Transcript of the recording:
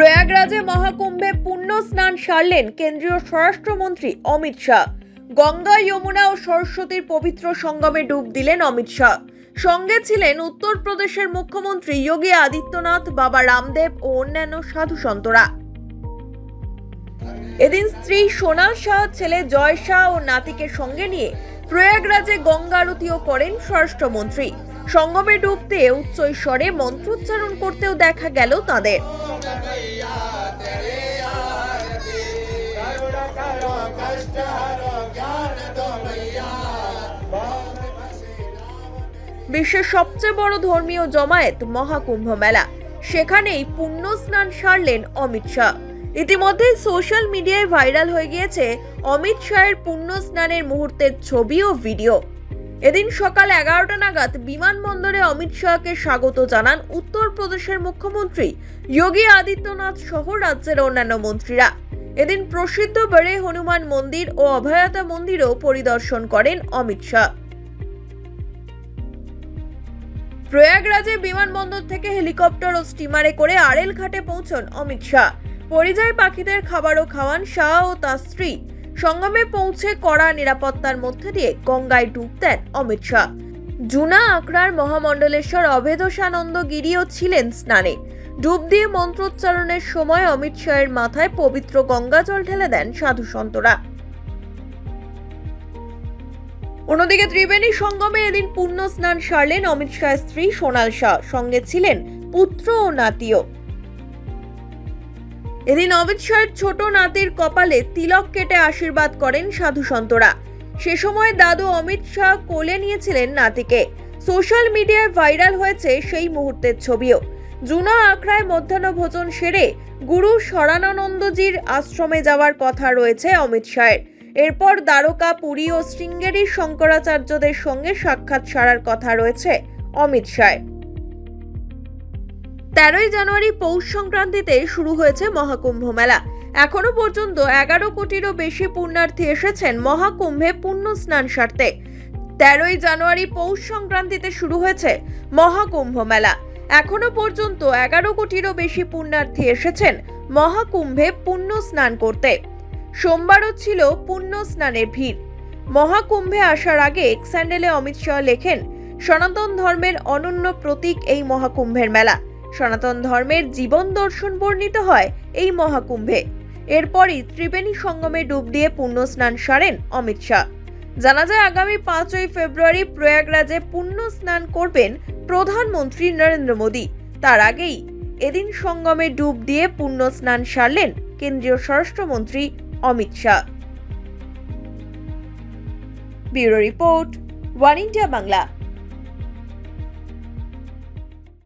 প্রয়াগরাজে মহাকুম্ভে পুণ্য স্নান সারলেন কেন্দ্রীয় স্বরাষ্ট্রমন্ত্রী অমিত শাহ। গঙ্গা যমুনা ও সরস্বতীর পবিত্র সঙ্গমে ডুব দিলেন অমিত শাহ। সঙ্গে ছিলেন উত্তরপ্রদেশের মুখ্যমন্ত্রী যোগী আদিত্যনাথ, বাবা রামদেব ও অন্যান্য সাধু সন্তরা। এদিন স্ত্রী সোনাল শাহ, ছেলে জয় শাহ ও নাতিকে সঙ্গে নিয়ে প্রয়াগরাজে গঙ্গা আরতিও করেন স্বরাষ্ট্রমন্ত্রী। সঙ্গমে ডুবতে উচ্চৈস্বরে মন্ত্রোচ্চারণ করতেও দেখা গেল তাদের। বিশ্বের সবচেয়ে বড় ধর্মীয় জমায়েত মহাকুম্ভ মেলা। সেখানেই পুণ্য স্নান সারলেন অমিত শাহ। ইতিমধ্যে সোশ্যাল মিডিয়ায় ভাইরাল হয়ে গিয়েছে অমিত শাহের পুণ্য স্নানের মুহূর্তের ছবি ও ভিডিও। এদিন সকাল এগারোটা নাগাদ বিমানবন্দরে অমিত শাহকে স্বাগত জানান উত্তরপ্রদেশের মুখ্যমন্ত্রী যোগী আদিত্যনাথ সহ রাজ্যের অন্যান্য মন্ত্রীরা। এদিন প্রসিদ্ধ বেড়ে হনুমান মন্দির ও অভয়তা মন্দিরও পরিদর্শন করেন অমিত শাহ। প্রয়াগরাজে বিমানবন্দর থেকে হেলিকপ্টার ও স্টিমারে করে আড়েল ঘাটে পৌঁছন অমিত শাহ। পরিযায়ী পাখিদের খাবারও খাওয়ান শাহ ও তার স্ত্রী। সঙ্গমে পৌঁছে কড়া নিরাপত্তার মধ্যে দিয়ে গঙ্গায় ডুব দেন অমিত শাহ। জুনা আখড়ার মহামণ্ডলেশ্বর অভেদসানন্দ গিরিও ছিলেন স্নানে। ডুব দিয়ে মন্ত্রোচ্চারণের সময় অমিত শাহের মাথায় পবিত্র গঙ্গা জল ঢেলে দেন সাধু সন্তরা। অন্যদিকে ত্রিবেণী সঙ্গমে এদিন পুণ্য স্নান সারলেন অমিত শাহের স্ত্রী সোনাল শাহ, সঙ্গে ছিলেন পুত্র ও নাতিও। এদিন অমিত শাহের ছোট নাতির কপালে তিলক কেটে আশীর্বাদ করেন সাধু সন্তরা। সে সময় দাদু অমিত শাহ কোলে নিয়েছিলেন নাতিকে। সোশ্যাল মিডিয়ায় ভাইরাল হয়েছে সেই মুহূর্তের ছবিও। জুনা আখড়ায় মধ্যাহ্ন ভোজন সেরে গুরু সরানন্দজির আশ্রমে যাওয়ার কথা রয়েছে অমিত শাহের এরপর দ্বারকা পুরী ও শৃঙ্গেরির শঙ্করাচার্যদের সঙ্গে সাক্ষাৎ সারার কথা রয়েছে অমিত শাহের তেরোই জানুয়ারি পৌষ সংক্রান্তিতে শুরু হয়েছে মহাকুম্ভ মেলা। এখনও পর্যন্ত এগারো কোটিরও বেশি পুণ্যার্থী এসেছেন মহাকুম্ভে পুণ্য স্নান সারতে। তেরোই জানুয়ারি পৌষ সংক্রান্তিতে শুরু হয়েছে মহাকুম্ভ মেলা। এখনও পর্যন্ত এগারো কোটিরও বেশি পুণ্যার্থী এসেছেন মহাকুম্ভে পুণ্য স্নান করতে। সোমবারও ছিল পুণ্য স্নানের ভিড়। মহাকুম্ভে আসার আগে স্যান্ডেলে অমিত শাহ লেখেন, সনাতন ধর্মের অনন্য প্রতীক এই মহাকুম্ভের মেলা। সনাতন ধর্মের জীবন দর্শন বর্ণিত হয় এই মহাকুম্ভে। এরপরই ত্রিবেণী সঙ্গমে ডুব দিয়ে পুণ্য স্নান সারেন অমিত শাহ। জানা যায়, আগামী পাঁচই ফেব্রুয়ারি প্রয়াগরাজে পুণ্য স্নান করবেন প্রধানমন্ত্রী নরেন্দ্র মোদী। তার আগেই এদিন সঙ্গমে ডুব দিয়ে পুণ্য স্নান সারলেন কেন্দ্রীয় স্বরাষ্ট্রমন্ত্রী Amit Shah. Bureau report, one India Bangla.